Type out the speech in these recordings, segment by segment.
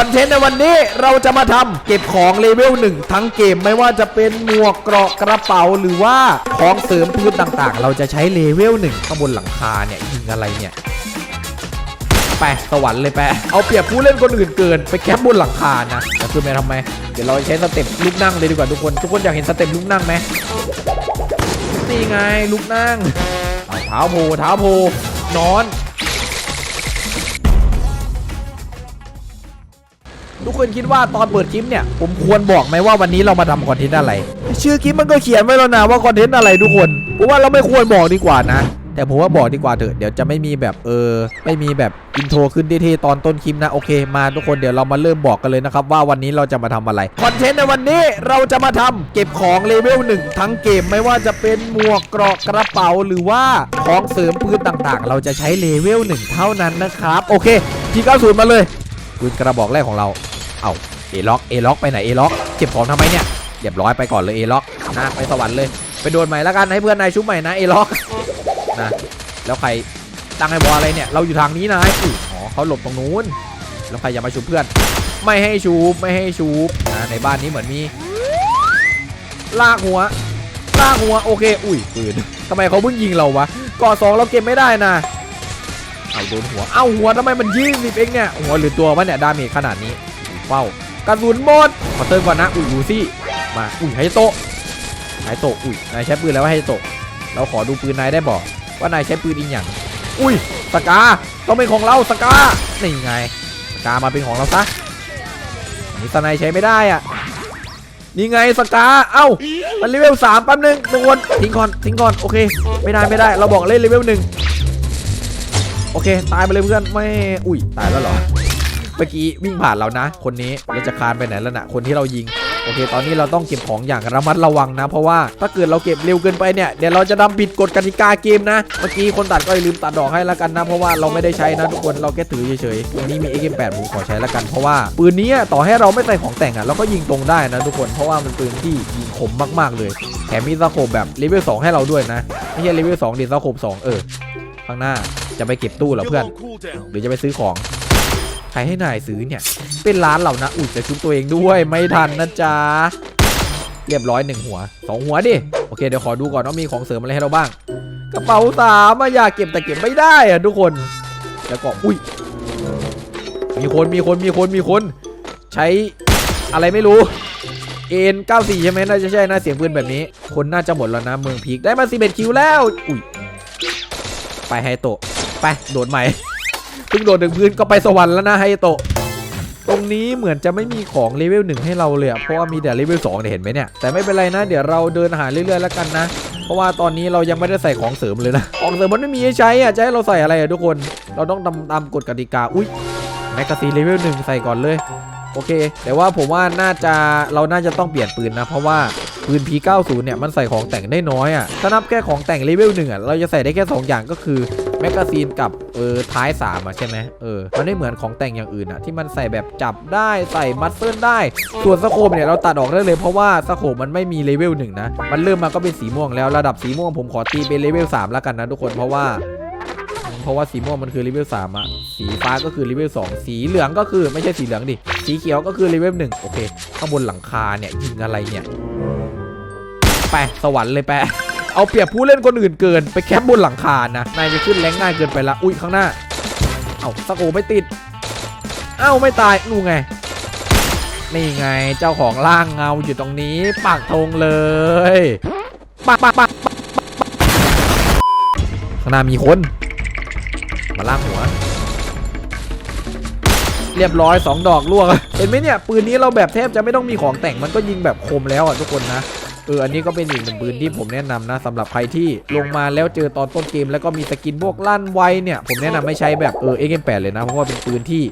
คอนเทนต์ในวันนี้เราจะมาทำเก็บของเลเวลหนึ่งทั้งเกมไม่ว่าจะเป็นหมวกเกราะกระเป๋าหรือว่าของเสริมพืชต่างๆ เราจะใช้เลเวลหนึ่งข้างบนหลังคาเนี่ยยิงอะไรเนี่ยไปสวรรค์เลยไปเอาเปรียบผู้เล่นคนอื่นเกินไปแคปบนหลังคานะแล้วคือไปทำไม เดี๋ยวเราใช้สเต็ปลุกนั่งเลยดีกว่าทุกคนทุกคนอยากเห็นสเต็ปลุกนั่งไหมนี่ไงลุกนั่งเอาเท้าโผล่เท้าโผล่นอน คนคิดว่าตอนเปิดคลิปเนี่ย ผมควรบอกไหมว่าวันนี้เรามาทำคอนเทนต์อะไร ชื่อคลิปมันก็เขียนไว้แล้วนะว่าคอนเทนต์อะไรทุกคนผมว่าเราไม่ควรบอกดีกว่านะแต่ผมว่าบอกดีกว่าเถอะเดี๋ยวจะไม่มีแบบเออ ไม่มีแบบอินโทรขึ้นเท่ๆตอนต้นคลิปนะโอเคมาทุกคนเดี๋ยวเรามาเริ่มบอกกันเลยนะครับว่าวันนี้เราจะมาทำอะไรคอนเทนต์ในวันนี้เราจะมาทำเก็บของเลเวลหนึ่งทั้งเกมไม่ว่าจะเป็นหมวกเกราะกระเป๋าหรือว่าของเสริมปืนต่างๆ เราจะใช้เลเวลหนึ่งเท่านั้นนะครับ โอเคที90มาเลยปืนกระบอกแรกของเรา เอาเอล็อกเอล็อกไปไหนเอล็อกเก็บของทำไมเนี่ยเรียบร้อยไปก่อนเลยเอล็อกนะไปสวรรค์เลย ไปโดนใหม่ล้วกันให้เพื่อนนายชุบใหม่นะเอล็อกนะแล้วใครตั้งให้บออะไรเนี่ยเราอยู่ทางนี้นะอุ๊ยอ๋อเขาหลบตรงนู้นแล้วใครอย่ามาชุบเพื่อน ไม่ให้ชุบไม่ให้ชุบนะในบ้านนี้เหมือนมีลากหัวลากหัวโอเค อุ้ยปืนทำไมเขาเพิ่งยิงเราวะก่อสองเราเก็บไม่ได้นะเอาโดนหัว เอ้าหัวทำไมมันยี่สิบเองเนี่ยหัวหรือตัววะเนี่ยดาเมจขนาดนี้ เป้ากระสุนหมดขอเติมก่อนนะอุ้ยดูสิมาอุ้ยไฮโตไฮโตอุ้ยนายใช้ปืนแล้วว่าไฮโตเราขอดูปืนนายได้บอกว่านายใช้ปืนอีกอย่างอุ้ยสกาต้องเป็นของเราสกานี่ไงสกามาเป็นของเราซะนนี่สนายใช้ไม่ได้อะนี่ไงสกาเอ้ามันเลเวลสามแป๊บนึงทุกคนทิ้งก่อนทิ้งก่อนโอเค ไม่ได้ไม่ได้ เราบอกเล่นเลเวลหนึ่งโอเค ตายไปเลยเพื่อนไม่อุ้ยตายแล้วเหรอ เมื่อกี้วิ่งผ่านเรานะ คนนี้เราจะคานไปไหนแล้วนะคนที่เรายิงโอเค ตอนนี้เราต้องเก็บของอย่างระมัดระวังนะ เพราะว่าถ้าเกิดเราเก็บเร็วเกินไปเนี่ย เดี๋ยวเราจะทำผิดกฎกติกาเกมนะ เมื่อกี้คนตัดก็อย่าลืมตัดดอกให้แล้วกันนะ เพราะว่าเราไม่ได้ใช้นะทุกคน เราแค่ถือเฉยๆ วันนี้มี AK8 ผมขอใช้แล้วกัน เพราะว่าปืนนี้ต่อให้เราไม่ใส่ของแต่งอะเราก็ยิงตรงได้นะทุกคน เพราะว่ามันปืนที่ยิงคมมากๆเลย แถมมีสโคปแบบเลเวล2ให้เราด้วยนะ ไม่ใช่เลเวล2ดิสโคป2เออ ข้างหน้าจะไปเก็บตู้เหรอเพื่อน หรือจะไปซื้อของ ใครให้นายซื้อเนี่ย เป็นร้านเรานะอุ้ยจะชุบตัวเองด้วยไม่ทันนะจ๊ะเรียบร้อยหนึ่งหัวสองหัวดิโอเคเดี๋ยวขอดูก่อนว่ามีของเสริมอะไรให้เราบ้าง กระเป๋าสามอยากเก็บแต่เก็บไม่ได้อะทุกคนแล้วก็อุ้ยมีคนมีคนมีคนมีคน ใช้อะไรไม่รู้เอ็น94ใช่ไหมน่าจะใช่นะเสียงปืนแบบนี้ คนน่าจะหมดแล้วนะเมืองพีคได้มา11คิวแล้วอุ้ยไปไฮโตะไปโดดใหม่ พิ่งโดดถึงพื้นก็ไปสวรรค์แล้วนะไฮโตะตรงนี้เหมือนจะไม่มีของเลเวลหนึ่งให้เราเลยอะเพราะว่ามีแต่เลเวลสองเนี่ยเห็นไหมเนี่ยแต่ไม่เป็นไรนะ เดี๋ยวเราเดินหาเรื่อยๆแล้วกันนะ เพราะว่าตอนนี้เรายังไม่ได้ใส่ของเสริมเลยนะของเสริมมันไม่มีให้ใช้อะจะให้เราใส่อะไรอะทุกคนเราต้องทำตามกฎกติกาอุ้ยแมกกาซีนเลเวลหนึ่งใส่ก่อนเลยโอเค แต่ว่าผมว่าน่าจะเราน่าจะต้องเปลี่ยนปืนนะ เพราะว่าปืน P90 เนี่ยมันใส่ของแต่งได้น้อยอะ่ะถ้านับแค่ของแต่งเลเวลหนึ่งอะเราจะใส่ได้แค่ 2 อย่างก็คือ แมกกาซีนกับเออท้าย3อะใช่ไหมเออมันไม่เหมือนของแต่งอย่างอื่นอะที่มันใส่แบบจับได้ใส่มัดเซิลได้ ส่วนสโคปเนี่ยเราตัดออกได้เลยเพราะว่าสโคปมันไม่มีเลเวลหนึ่งนะมันเริ่มมาก็เป็นสีม่วงแล้วระดับสีม่วงผมขอตีเป็นเลเวล3แล้วกันนะทุกคนเพราะว่าเพราะว่าสีม่วงมันคือเลเวล3อะสีฟ้าก็คือเลเวล2สีเหลืองก็คือไม่ใช่สีเหลืองดิ สีเขียวก็คือเลเวล1โอเค ข้างบนหลังคาเนี่ยยิงอะไรเนี่ย ไป สวรรค์เลยไป เอาเปรียบผู้เล่นคนอื่นเกินไปแคปบนหลังคานะนายจะขึ้นแรงง่ายเกินไปละอุ้ยข้างหน้า เอาสโกไม่ติด เอ้าไม่ตายนู่ไงนี่ไงเจ้าของร่างเงาอยู่ตรงนี้ปากธงเลยปักปักปักปักปักข้างหน้ามีคน มาล่างหัว เรียบร้อย 2 ดอกล่วงเห็นไหมเนี่ย ปืนนี้เราแบบแทบจะไม่ต้องมีของแต่งมันก็ยิงแบบคมแล้วอะทุกคนนะ เอออันนี้ก็เป็นอีกหนึ่งปืนที่ผมแนะนำนะสำหรับใครที่ลงมาแล้วเจอตอนต้นเกมแล้วก็มีสกินพวกลั่นไวเนี่ยผมแนะนำไม่ใช้แบบเออเอ็กเกมแปดเลยนะเพราะว่าเป็นปืนที่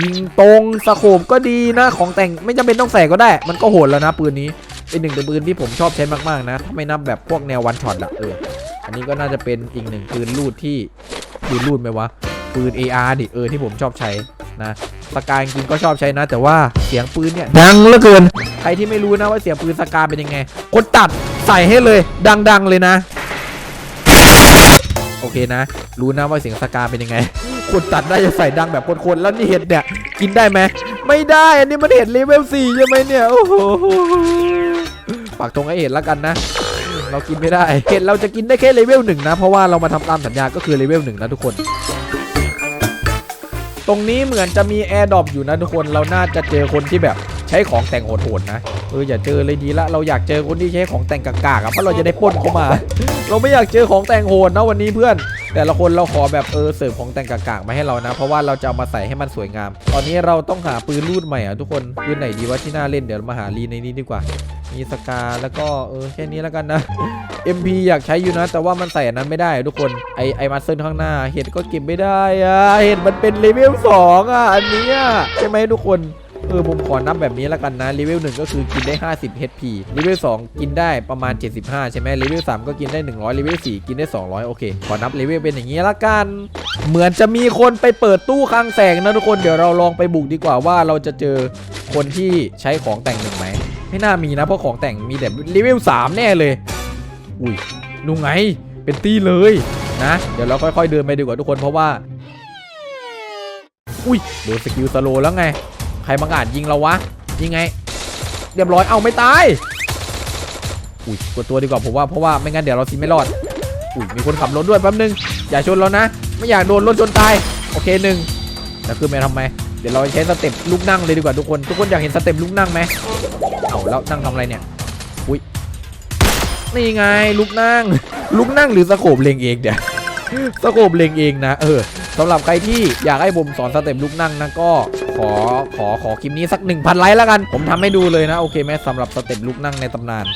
ยิงตรงสโคบก็ดีนะของแต่งไม่จำเป็นต้องใส่ก็ได้ มันก็โหดแล้วนะปืนนี้เป็นหนึ่งในปืนที่ผมชอบใช้มากๆนะถ้าไม่นับแบบพวกแนววันช็อตอะเอออันนี้ก็น่าจะเป็นอีกหนึ่งปืนลูดที่ปืนลูดไหมวะปืน AR ดิเออที่ผมชอบใช้นะ สกายจริงๆก็ชอบใช้นะ แต่ว่าเสียงปืนเนี่ยดังเหลือเกิน ใครที่ไม่รู้นะว่าเสียงปืนสกาเป็นยังไงคนตัดใส่ให้เลยดังๆเลยนะ โอเคนะ รู้นะว่าเสียงสกาเป็นยังไงคนตัดได้จะใส่ดังแบบคนๆแล้วนี่เห็ดเนี่ยกินได้ไหมไม่ได้อันนี้มันเห็ดเลเวล4ใช่ไหมเนี่ยโอ้โหปากตรงไอเห็ดแล้วกันนะเรากินไม่ได้ เห็ดเราจะกินได้แค่เลเวลหนึ่งนะ เพราะว่าเรามาทำตามสัญญาก็คือเลเวลหนึ่งนะทุกคน ตรงนี้เหมือนจะมีแอร์ดรอปอยู่นะทุกคนเราน่าจะเจอคนที่แบบใช้ของแต่งโหดๆนะเอออย่าเจอเลยดีละเราอยากเจอคนที่ใช้ของแต่งกากๆอะเพราะเราจะได้ป้นเข้ามา เราไม่อยากเจอของแต่งโหดนะวันนี้เพื่อน แต่ละคนเราขอแบบเออเสิร์ฟของแต่งกากๆมาให้เรานะ เพราะว่าเราจะเอามาใส่ให้มันสวยงาม ตอนนี้เราต้องหาปืนรูดใหม่อะทุกคนปืนไหนดีวะที่น่าเล่นเดี๋ยวมาหารีในนี้ดีกว่า มีสกาแล้วก็เออแค่นี้แล้วกันนะ MP อยากใช้อยู่นะ แต่ว่ามันใส่อันนั้นไม่ได้ทุกคนไอไอมาเซิลข้างหน้าเห็ดก็เก็บไม่ได้อะเห็ดมันเป็นเลเวล2อะอันนี้ยใช่ไหมทุกคนเออผมขอนับแบบนี้แล้วกันนะเลเวล1ก็คือกินได้ 50 HP เลเวล2กินได้ประมาณ 75 ใช่ไหมเลเวล3ก็กินได้ 100เลเวล4กินได้ 200 โอเค ขอนับเลเวลเป็นอย่างนี้ละกัน เหมือนจะมีคนไปเปิดตู้คลังแสงนะทุกคนเดี๋ยวเราลองไปบุกดีกว่าว่าเราจะเจอคนที่ใช้ของแต่งหนึ่งไหม ไม่น่ามีนะ เพราะของแต่งมีแต่เลเวล3แน่เลย อุ้ยนู่นไง เป็นตี้เลยนะ เดี๋ยวเราค่อยๆเดินไปดีกว่าทุกคนเพราะว่า อุ้ยโดนสกิลสโลแล้วไง ใครบังอาจยิงเราวะ ยิงไง เรียบร้อย เอาไม่ตาย อุ้ยกดตัวดีกว่าผมว่าเพราะว่าไม่งั้นเดี๋ยวเราซิไม่รอด อุ้ยมีคนขับรถด้วยแป๊บนึง อย่าชนเรานะ ไม่อยากโดนรถชนตาย โอเคหนึ่งแล้วคือแม่ทำไม เดี๋ยวเราใช้สเต็ปลูกนั่งเลยดีกว่าทุกคน ทุกคนอยากเห็นสเต็ปลูกนั่งไหม แล้วนั่งทำอะไรเนี่ย อุ้ย นี่ไงลูกนั่งลูกนั่งหรือสโคบเลงเองเดี๋ยวสโคบเลงเองนะ เออสำหรับใครที่อยากให้ผมสอนสเต็ปลูกนั่งนะก็ขอขอขอคลิปนี้สัก 1,000 ไลค์แล้วกัน ผมทำให้ดูเลยนะ โอเคไหมสำหรับสเต็ปลูกนั่งในตำนาน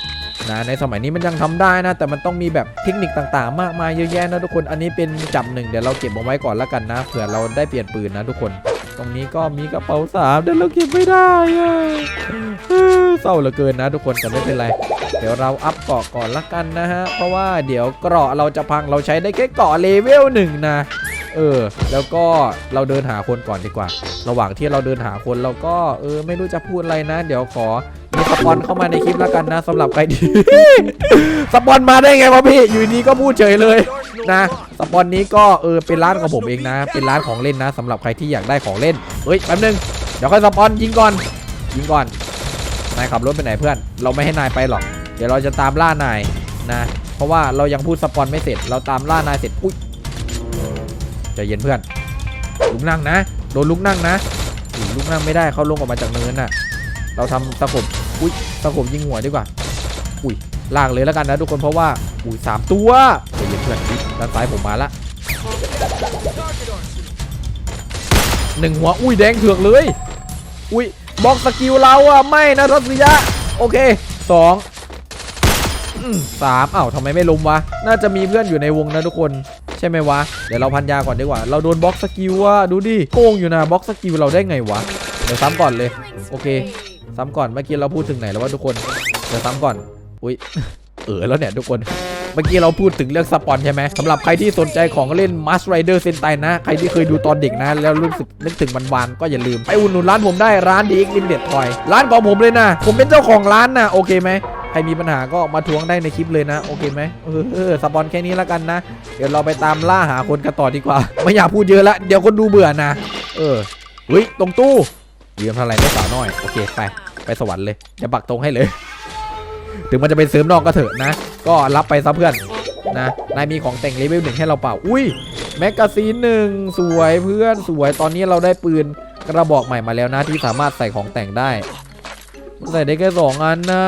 นะในสมัยนี้มันยังทำได้นะ แต่มันต้องมีแบบเทคนิคต่างๆ มากมายเยอะแยะนะทุกคนอันนี้เป็นจับหนึ่งเดี๋ยวเราเก็บเอาไว้ก่อนแล้วกันนะเผื่อเราได้เปลี่ยนปืนนะทุกคน ตรงนี้ก็มีกระเป๋าสามเดี๋ยวเราเก็บไม่ได้อะเออเศร้าเหลือเกินนะทุกคนแต่ไม่เป็นไร เดี๋ยวเราอัพเกาะก่อนละกันนะฮะ เพราะว่าเดี๋ยวเกราะเราจะพังเราใช้ได้แค่เกาะเลเวลหนึ่งนะ เออ แล้วก็เราเดินหาคนก่อนดีกว่า ระหว่างที่เราเดินหาคนเราก็เออไม่รู้จะพูดอะไรนะ เดี๋ยวขอ มีสปอนเข้ามาในคลิปแล้วกันนะสำหรับใครที่สปอนมาได้ไงวะพี่อยู่ดีก็พูดเฉยเลยนะสปอนนี้ก็เออเป็นร้านของผมเองนะ เป็นร้านของเล่นนะสำหรับใครที่อยากได้ของเล่นเฮ้ยแป๊บนึงเดี๋ยวค่อยสปอนยิงก่อนยิงก่อนนายขับรถไปไหนเพื่อน เราไม่ให้นายไปหรอก เดี๋ยวเราจะตามล่านายนะ เพราะว่าเรายังพูดสปอนไม่เสร็จ เราตามล่านายเสร็จอุ้ยใจเย็นเพื่อน ลุกนั่งนะ โดนลุกนั่งนะลุกนั่งไม่ได้เขาลงออกมาจากเนินน่ะ เราทำตะขบ อุ้ยตะขบยิงหัวดีกว่า อุ้ยลากเลยแล้วกันนะทุกคนเพราะว่า อุ้ยสามตัวใจเย็นเพื่อนด้านซ้ายผมมาละหนึ่งหัว อุ้ยแดงเถือกเลย อุ้ยบล็อกสกิลเราอะไม่นะทัศยะ โอเคสองสามเอ้าทำไมไม่ล้มวะ น่าจะมีเพื่อนอยู่ในวงนะทุกคน ใช่ไหมวะ เดี๋ยวเราพันยาก่อนดีกว่า เราโดนบล็อกสกิลอะดูดิ โกงอยู่นะบล็อกสกิลเราได้ไงวะ เดี๋ยวซ้ำก่อนเลย โอเค ซ้ำก่อนเมื่อกี้เราพูดถึงไหนแล้ววะทุกคนเดี๋ยวซ้ำก่อน อุ้ยเออแล้วเนี่ยทุกคนเมื่อกี้เราพูดถึงเรื่องสปอนใช่ไหมสำหรับใครที่สนใจของเล่น Mask Rider Sentai นะ ใครที่เคยดูตอนเด็กนะ แล้วรู้สึกนึกถึงมันวานๆก็อย่าลืม ไปอุดหนุนร้านผมได้ร้าน DX Limited Toy ร้านของผมเลยนะ ผมเป็นเจ้าของร้านนะ โอเคไหมใครมีปัญหาก็มาทวงได้ในคลิปเลยนะ โอเคไหมเออเออสปอนแค่นี้แล้วกันนะ เดี๋ยวเราไปตามล่าหาคนกันต่อดีกว่า ไม่อยากพูดเยอะละเดี๋ยวคนดูเบื่อนะ เออเฮ้ยตรงตู้ เรียมเท่าไรไม่สาวน้อย โอเคไป ไปสวรรค์เลย จะปักตรงให้เลย ถึงมันจะเป็นเสริมนอกก็เถอะนะ ก็รับไปซะเพื่อนนะ นายมีของแต่งเลเวลหนึ่งให้เราเปล่า อุ้ย แมกกาซีนหนึ่งสวยเพื่อนสวย ตอนนี้เราได้ปืนกระบอกใหม่มาแล้วนะที่สามารถใส่ของแต่งได้ ใส่ได้แค่สองอันนะ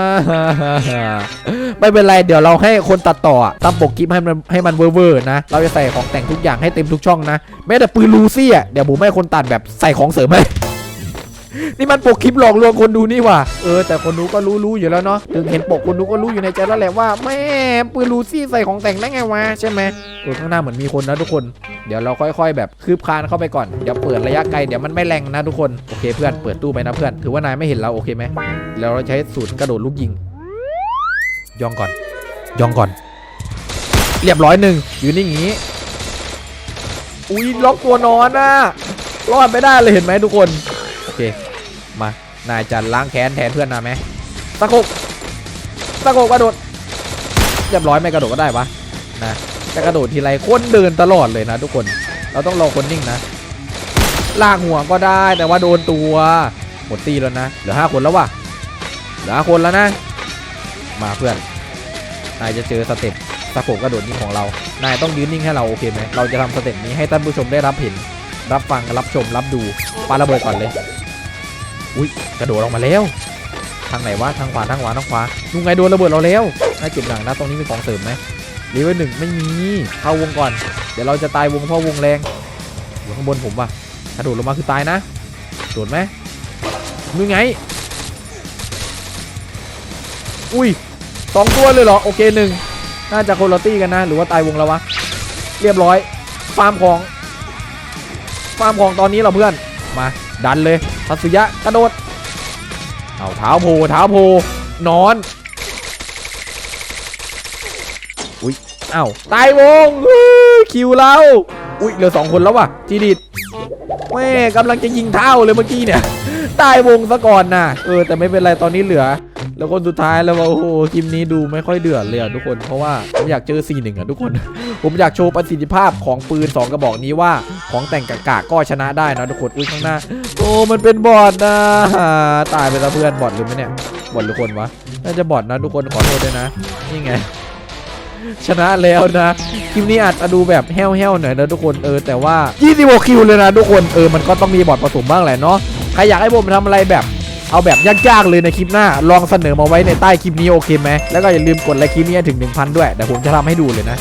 ไม่เป็นไร เดี๋ยวเราให้คนตัดต่ออะทำปกคลิปให้มันให้มันเวอร์ๆนะ เราจะใส่ของแต่งทุกอย่างให้เต็มทุกช่องนะ แม้แต่ปืนลูซี่อะ เดี๋ยวผมให้คนตัดแบบใส่ของเสริมให้ นี่มันปกคลิปหลอกลวงคนดูนี่ว่าเออแต่คนดูก็รู้รู้อยู่แล้วเนาะถึงเห็นปกคนดูก็รู้อยู่ในใจแล้วแหละว่าแม่ปืนลูซี่ใส่ของแต่งได้ไงวะใช่ไหมเออข้างหน้าเหมือนมีคนนะทุกคน เดี๋ยวเราค่อย ๆ แบบคืบคลานเข้าไปก่อนเดี๋ยวเปิดระยะไกลเดี๋ยวมันไม่แรงนะทุกคนโอเคเพื่อนเปิดตู้ไปนะเพื่อนถือว่านายไม่เห็นเราโอเคไหมแล้วเราใช้สูตรกระโดดลูกยิงย่องก่อนย่องก่อน เรียบร้อยหนึ่งอยู่นี่อย่างงี้อุ้ยล็อกตัวนอนนะรอดไม่ได้เลยเห็นไหมทุกคน โอเค มา นายจะล้างแค้นแทนเพื่อนนะไหมตะโกกตะโกกกระโดดเรียบร้อยไม่กระโดดก็ได้วะนะจะกระโดดทีไรคนเดินตลอดเลยนะทุกคน เราต้องรอคนนิ่งนะ ลากหัวก็ได้แต่ว่าโดนตัวหมดตีแล้วนะ เหลือห้าคนแล้วว่ะเหลือห้าคนแล้วนะ มาเพื่อน นายจะเจอสเต็ปสะโพกกระโดดยิงของเรา นายต้องยืนนิ่งให้เราโอเคไหมเราจะทำสเต็ปนี้ให้ท่านผู้ชมได้รับเห็น รับฟัง รับชม รับดูปาระเบิดก่อนเลย อุ้ยกระโดดออกมาแล้ว ทางไหนวะทางขวาทางขวาทางขวาลุงไงโดนระเบิดเราแล้วน่าเจ็บหนักนะตรงนี้มีของเสริมไหมรีเวลหนึ่งไม่มีเข้าวงก่อน เดี๋ยวเราจะตายวงเพราะวงแรงอยู่ข้างบนผมว่ะกระโดดลงมาคือตายนะโดดไหมนู่นไง อุ้ยสองตัวเลยเหรอโอเคหนึ่งน่าจะคนลตี้กันนะ หรือว่าตายวงแล้ววะเรียบร้อย ฟาร์มของ ฟาร์มของตอนนี้เราเพื่อนมา ดันเลยทัศยะกระโดดเอาเท้าโผล่เท้าโผล่นอนอุ้ยเอ้าตายวงคิวเราอุ้ยเหลือสองคนแล้วว่ะจีดิดแม่กำลังจะยิงเท้าเลยเมื่อกี้เนี่ยตายวงซะก่อนนะเออแต่ไม่เป็นไรตอนนี้เหลือ แล้วคนสุดท้ายแล้วว่าโอ้โหคลิปนี้ดูไม่ค่อยเดือดเลยอะทุกคนเพราะว่าผมอยากเจอซีหนึ่งอะทุกคน ผมอยากโชว์ประสิทธิภาพของปืน 2 กระบอกนี้ว่าของแต่งกากาก็ชนะได้นะทุกคนอุ้ยข้างหน้า โอ้มันเป็นบอทนะ ตายไปแล้วเพื่อนบอทหรือไม่เนี่ยบอทหรือคนวะน่าจะบอทนะทุกคนขอโทษด้วยนะนี่ไงชนะแล้วนะคลิปนี้อาจจะดูแบบแห้วๆหน่อยนะทุกคนเออแต่ว่า26คิวเลยนะทุกคนเออมันก็ต้องมีบอทผสมบ้างแหละเนาะใครอยากให้ผมทำอะไรแบบ เอาแบบยากๆเลยในคลิปหน้า ลองเสนอมาไว้ในใต้คลิปนี้โอเคไหมแล้วก็อย่าลืมกดไลค์คลิปนี้ให้ถึง 1,000 ด้วยเดี๋ยวผมจะทำให้ดูเลยนะ